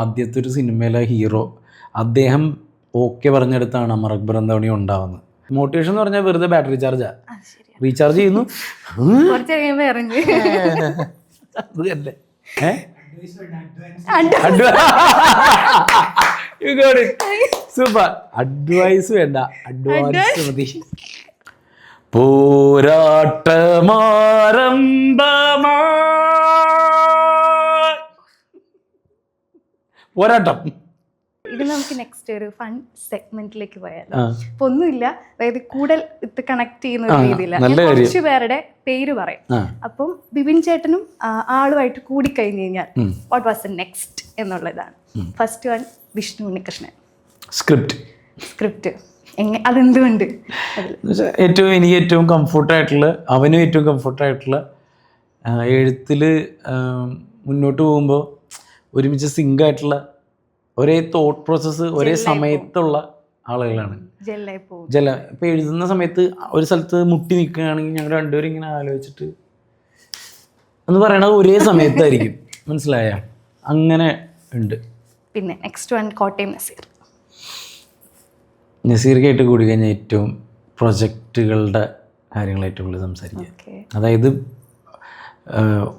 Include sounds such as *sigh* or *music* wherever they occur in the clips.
ആദ്യത്തെ ഒരു സിനിമയിലെ ഹീറോ അദ്ദേഹം ഓക്കെ പറഞ്ഞെടുത്താണ് അമർ അക്ബർ എന്തവണി ഉണ്ടാവുന്നത്. മോട്ടിവേഷൻ എന്ന് പറഞ്ഞാൽ വെറുതെ ബാറ്ററി ചാർജാ. റീചാർജ് ചെയ്യുന്നു. അത് തന്നെ. Super. അഡ്വൈസ് വേണ്ട. അഡ്വാൻസ് മതി. പോരാട്ടമാരംഭമായി പോരാട്ടം. ഇത് നമുക്ക് നെക്സ്റ്റ് ഒരു ഫൺ സെഗ്മെന്റിലേക്ക് പോയാലോ. അപ്പൊ ഒന്നുമില്ല. അതായത് കൂടുതൽ ഇത് കണക്ട് ചെയ്യുന്ന ഒരു രീതിയിലാണ് കുറച്ച് പേരുടെ പേര് പറയും. അപ്പം ബിപിൻ ചേട്ടനും ആളുമായിട്ട് കൂടിക്കഴിഞ്ഞ് കഴിഞ്ഞാൽ വാട്ട് വാസ് ദ നെക്സ്റ്റ് എന്നുള്ളതാണ്. First one Vishnu Unnikrishnan. Script script അതെന്തുകൊണ്ട് ഏറ്റവും എനിക്ക് ഏറ്റവും കംഫർട്ടായിട്ടുള്ള അവനും ഏറ്റവും കംഫർട്ടായിട്ടുള്ള എഴുത്തിൽ മുന്നോട്ട് പോകുമ്പോൾ ഒരുമിച്ച് സിങ്ക് ആയിട്ടുള്ള ഒരേ തോട്ട് പ്രോസസ്സ് ഒരേ സമയത്തുള്ള ആളുകളാണ്. ജല ഇപ്പം എഴുതുന്ന സമയത്ത് ഒരു സ്ഥലത്ത് മുട്ടി നിൽക്കുകയാണെങ്കിൽ ഞങ്ങൾ രണ്ടുപേരും ഇങ്ങനെ ആലോചിച്ചിട്ട് എന്ന് പറയണത് ഒരേ സമയത്തായിരിക്കും. *laughs* മനസ്സിലായ? അങ്ങനെ ഉണ്ട്. പിന്നെ നെക്സ്റ്റ് വൺ കോട്ടയം നസീർ. നസീർക്കായിട്ട് കൂടി കഴിഞ്ഞാൽ ഏറ്റവും പ്രൊജക്റ്റുകളുടെ കാര്യങ്ങൾ ഏറ്റവും കൂടുതൽ സംസാരിക്കുക അതായത്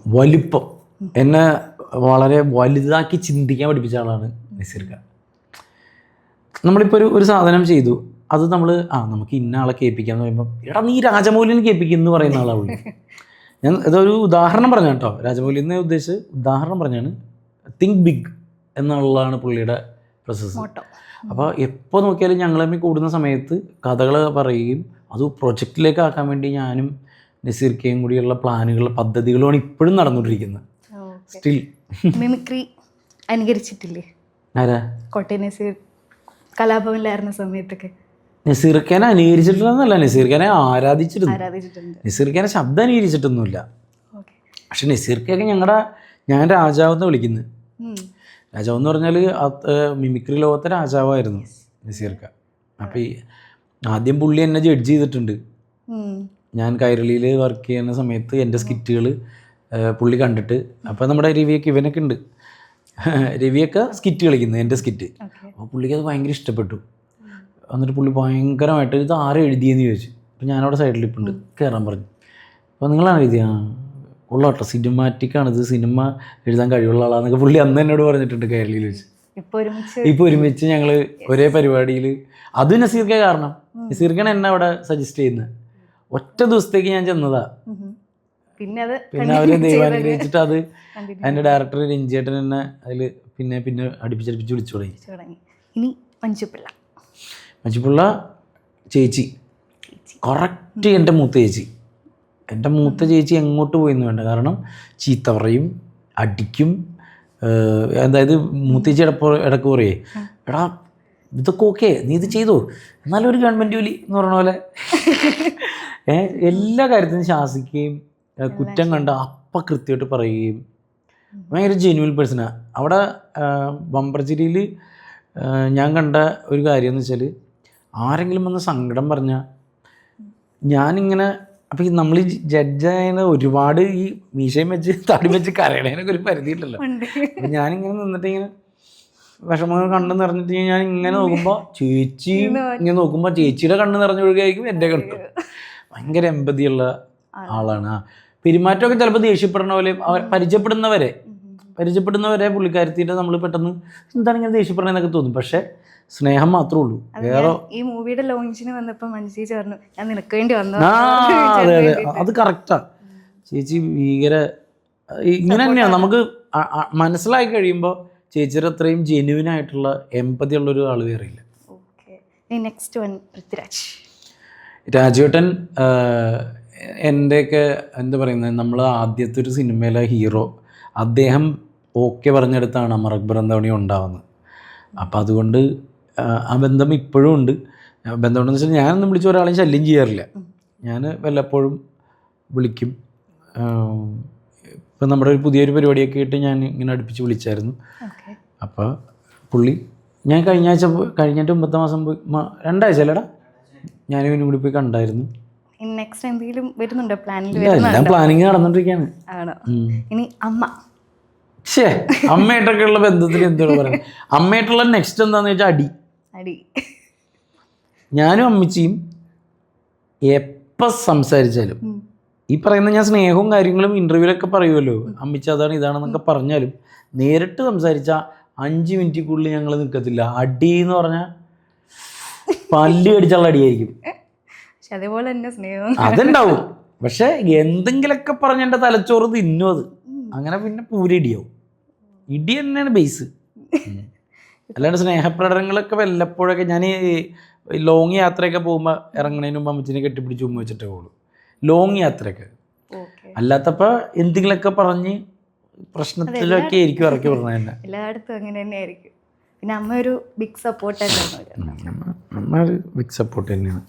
വലിപ്പം. എന്നെ വളരെ വലുതാക്കി ചിന്തിക്കാൻ പഠിപ്പിച്ച ആളാണ് നസീർക്ക. നമ്മളിപ്പോൾ ഒരു ഒരു സാധനം ചെയ്തു. അത് നമ്മൾ ആ നമുക്ക് ഇന്ന ആളെ കേൾപ്പിക്കാന്ന് പറയുമ്പോൾ എടാ നീ രാജമൗലിനെ കേൾപ്പിക്കും എന്ന് പറയുന്ന ആളാണ് ഞാൻ ഇതൊരു ഉദാഹരണം പറഞ്ഞു കേട്ടോ രാജമൗലി എന്ന് ഉദ്ദേശിച്ച് ഉദാഹരണം പറഞ്ഞാണ് തിങ്ക് ബിഗ് എന്നുള്ളതാണ് പുള്ളിയുടെ പ്രോസസ്സ് അപ്പോൾ എപ്പോൾ നോക്കിയാലും ഞങ്ങൾ തമ്മിൽ കൂടുന്ന സമയത്ത് കഥകൾ പറയുകയും അത് പ്രൊജക്റ്റിലേക്ക് ആക്കാൻ വേണ്ടി ഞാനും നസീർക്കയും കൂടിയുള്ള പ്ലാനുകൾ പദ്ധതികളുമാണ് ഇപ്പോഴും നടന്നുകൊണ്ടിരിക്കുന്നത്. സ്റ്റിൽ മിമിക്രി അനുകരിച്ചിട്ടില്ലേ? ആരാ? കോട്ടയം നസീർ കലാഭവനിലായിരുന്ന സമയത്തൊക്കെ. നസീർഖാനെ അനുകരിച്ചിട്ടില്ലെന്നല്ല നസീർഖാനെ ആരാധിച്ചിരുന്നു. ആരാധിച്ചിട്ടുണ്ട്. നസീർഖാനെ ശബ്ദം അനുകരിച്ചിട്ടൊന്നുമില്ല. പക്ഷെ നസീർക്കൊക്കെ ഞങ്ങളുടെ ഞാൻ രാജാവെന്ന് വിളിക്കുന്നത് രാജാവ് എന്ന് പറഞ്ഞാൽ മിമിക്രി ലോകത്തെ രാജാവായിരുന്നു നസീർക്ക അപ്പോൾ ഈ ആദ്യം പുള്ളി എന്നെ ജഡ്ജ് ചെയ്തിട്ടുണ്ട്. ഞാൻ കൈരളിയിൽ വർക്ക് ചെയ്യുന്ന സമയത്ത് എന്റെ സ്കിറ്റുകൾ പുള്ളി കണ്ടിട്ട്. അപ്പോൾ നമ്മുടെ രവിയൊക്കെ ഇവനൊക്കെ ഉണ്ട്. രവിയൊക്കെ സ്കിറ്റ് കളിക്കുന്നത് എന്റെ സ്കിറ്റ് അപ്പോൾ പുള്ളിക്ക് അത് ഭയങ്കര ഇഷ്ടപ്പെട്ടു. എന്നിട്ട് പുള്ളി ഭയങ്കരമായിട്ട് ഇത് ആരും എഴുതിയെന്ന് ചോദിച്ചു. അപ്പോൾ ഞാനവിടെ സൈഡിൽ ഇപ്പുണ്ട്. കയറാൻ പറഞ്ഞു. അപ്പോൾ നിങ്ങളാണ് എഴുതിയ? കൊള്ളാട്ടോ സിനിമാറ്റിക് ആണ് ഇത്. സിനിമ എഴുതാൻ കഴിവുള്ള ആളാന്നൊക്കെ പുള്ളി അന്ന് എന്നോട് പറഞ്ഞിട്ടുണ്ട് കേരളയിൽ വെച്ച്. ഇപ്പോൾ ഒരുമിച്ച് ഞങ്ങൾ ഒരേ പരിപാടിയിൽ അത് നസീർക്ക കാരണം. നസീർക്കാണ് എന്നെ അവിടെ സജസ്റ്റ് ചെയ്യുന്നത് ഒറ്റ ദിവസത്തേക്ക് ഞാൻ ചെന്നതാ. ഉം. പിന്നെ അത് പിന്നെ അവർ ദൈവം അനുഗ്രഹിച്ചിട്ട് അത് അതിന്റെ ഡയറക്ടർ രഞ്ജിയേട്ടൻ തന്നെ അതിൽ പിന്നെ പിന്നെ അടുപ്പിച്ചടുപ്പിച്ച് വിളിച്ചു തുടങ്ങി. തുടങ്ങി. ഇനി മഞ്ജുപിള്ള. മഞ്ചുപിള്ള ചേച്ചി. കറക്റ്റ് എന്റെ മൂത്ത ചേച്ചി. എന്റെ മൂത്ത ചേച്ചി എങ്ങോട്ട് പോയെന്ന് വേണ്ട. കാരണം ചീത്ത പറയും അടിക്കും അതായത് മൂത്ത ചേച്ചി ഇടപ്പോ ഇടയ്ക്ക് പറയേ എടാ ഇതൊക്കെ ഓക്കെ നീ ഇത് ചെയ്തോ? എന്നാലും ഒരു ഗവൺമെന്റ് ജോലി എന്ന് പറഞ്ഞ പോലെ. *laughs* എല്ലാ കാര്യത്തിനും ശാസിക്കുകയും കുറ്റം കണ്ട് അപ്പം കൃത്യമായിട്ട് പറയുകയും. ഭയങ്കര ജെന്യൂൽ പേഴ്സണാണ് അവിടെ ബമ്പർചിരിയിൽ ഞാൻ കണ്ട ഒരു കാര്യം എന്ന് വെച്ചാൽ ആരെങ്കിലും വന്ന് സങ്കടം പറഞ്ഞാൽ ഞാനിങ്ങനെ അപ്പം ഈ നമ്മൾ ജഡ്ജായ ഒരുപാട് ഈ മീശയും വെച്ച് തടി വെച്ച് കരയണേനൊക്കെ ഒരു പരിധിയില്ലല്ലോ അപ്പം ഞാനിങ്ങനെ നിന്നിട്ട് ഇങ്ങനെ വിഷമങ്ങൾ കണ്ണ് നിറഞ്ഞിട്ട് ഞാൻ ഇങ്ങനെ നോക്കുമ്പോൾ ചേച്ചി ഇങ്ങനെ നോക്കുമ്പോൾ ചേച്ചിയുടെ കണ്ണ് നിറഞ്ഞൊഴുകായിരിക്കും എന്റെ കണ്ണ്. ഭയങ്കര എമ്പതിയുള്ള ആളാണ്. ആ. പെരുമാറ്റമൊക്കെ ചിലപ്പോൾ ദേഷ്യപ്പെടുന്ന പോലെ അവർ പരിചയപ്പെടുന്നവരെ പരിചയപ്പെടുന്നവരെ പുള്ളിക്കാരത്തിന്റെ നമ്മൾ പെട്ടെന്ന് എന്താണ് ഇങ്ങനെ ദേഷ്യപ്പെടണമെന്നൊക്കെ തോന്നും. പക്ഷേ സ്നേഹം മാത്രമേ ഉള്ളൂ. വേറെ ഈ മൂവിയുടെ ലോഞ്ചിന് വന്നപ്പോൾ മഞ്ജു ചേർന്നു ഞാൻ നിനക്ക് വേണ്ടി വന്നു അതെ അതെ. അത് കറക്റ്റാണ് ചേച്ചി ഭീകര ഇങ്ങനെ തന്നെയാണ് നമുക്ക് മനസ്സിലാക്കി കഴിയുമ്പോൾ ചേച്ചിയുടെ അത്രയും ജെന്യുവൻ ആയിട്ടുള്ള എമ്പതി ഉള്ളൊരു ആൾ വേറെ ഇല്ല നെക്സ്റ്റ് വൺ പൃഥ്വിരാജ്. രാജുവേട്ടൻ എന്റെയൊക്കെ എന്താ പറയുന്നത് നമ്മൾ ആദ്യത്തെ ഒരു സിനിമയിലെ ഹീറോ അദ്ദേഹം ഓക്കെ പറഞ്ഞെടുത്താണ് അമർ അക്ബർ എന്തവണി ഉണ്ടാവുന്നത്. അപ്പം അതുകൊണ്ട് ആ, ബന്ധം ഇപ്പോഴും ഉണ്ട്. ബന്ധം ഉണ്ടെന്ന് വെച്ചാൽ ഞാനൊന്നും വിളിച്ച ഒരാളെയും ശല്യം ചെയ്യാറില്ല. ഞാൻ വല്ലപ്പോഴും വിളിക്കും. ഇപ്പം നമ്മുടെ ഒരു പുതിയൊരു പരിപാടിയൊക്കെ ആയിട്ട് ഞാൻ ഇങ്ങനെ അടുപ്പിച്ച് വിളിച്ചായിരുന്നു. അപ്പോൾ പുള്ളി ഞാൻ കഴിഞ്ഞ ആഴ്ച കഴിഞ്ഞിട്ട് ഒമ്പത്തെ മാസം പോയി രണ്ടാഴ്ച അല്ലേടാ? ഞാനും ഇവനും കൂടി പോയി കണ്ടായിരുന്നു. നെക്സ്റ്റ് എന്തെങ്കിലും വരുന്നുണ്ടോ പ്ലാനിൽ വരുന്നുണ്ടോ? എല്ലാം പ്ലാനിങ് നടന്നുകൊണ്ടിരിക്കുകയാണ് ആണോ? ഇനി അമ്മ. ഷേ അമ്മയായിട്ടൊക്കെയുള്ള ബന്ധത്തിൽ എന്താണ് പറയുന്നത് അമ്മയായിട്ടുള്ള നെക്സ്റ്റ് എന്താന്ന് വെച്ചാൽ അടി. അടി. ഞാനും അമ്മച്ചിയും എപ്പം സംസാരിച്ചാലും ഈ പറയുന്ന ഞാൻ സ്നേഹവും കാര്യങ്ങളും ഇന്റർവ്യൂലൊക്കെ പറയുമല്ലോ അമ്മച്ച അതാണ് ഇതാണെന്നൊക്കെ പറഞ്ഞാലും നേരിട്ട് സംസാരിച്ച അഞ്ച് മിനിറ്റിക്കുള്ളിൽ ഞങ്ങൾ നിൽക്കത്തില്ല അടി എന്ന് പറഞ്ഞാൽ പല്ലി അടിച്ചുള്ള അടിയായിരിക്കും. അതേപോലെ തന്നെ സ്നേഹം. അതുണ്ടാവും. പക്ഷെ എന്തെങ്കിലുമൊക്കെ പറഞ്ഞ എന്റെ തലച്ചോറ് തിന്നു അത്. അങ്ങനെ പിന്നെ പൂരി ഇടിയാവും. ഇടി തന്നെയാണ് ബേസ് അല്ലാണ്ട് സ്നേഹപ്രകടനങ്ങളൊക്കെ വല്ലപ്പോഴൊക്കെ ഞാൻ ലോങ് യാത്രയൊക്കെ പോകുമ്പോൾ ഇറങ്ങണതിന് മുമ്പ് അമ്മച്ചിനെ കെട്ടിപ്പിടിച്ച് ഉമ്മ വെച്ചിട്ടേ പോകുള്ളൂ ലോങ് യാത്രയൊക്കെ. അല്ലാത്തപ്പോൾ എന്തെങ്കിലുമൊക്കെ പറഞ്ഞ് പ്രശ്നത്തിലൊക്കെ ആയിരിക്കും ഇറക്കി പറഞ്ഞു തന്നെ. എല്ലായിടത്തും അങ്ങനെ തന്നെ ആയിരിക്കും. പിന്നെ അമ്മ ഒരു ബിഗ് സപ്പോർട്ട് തന്നെയാണ് അമ്മ ഒരു ബിഗ് സപ്പോർട്ട് തന്നെയാണ്.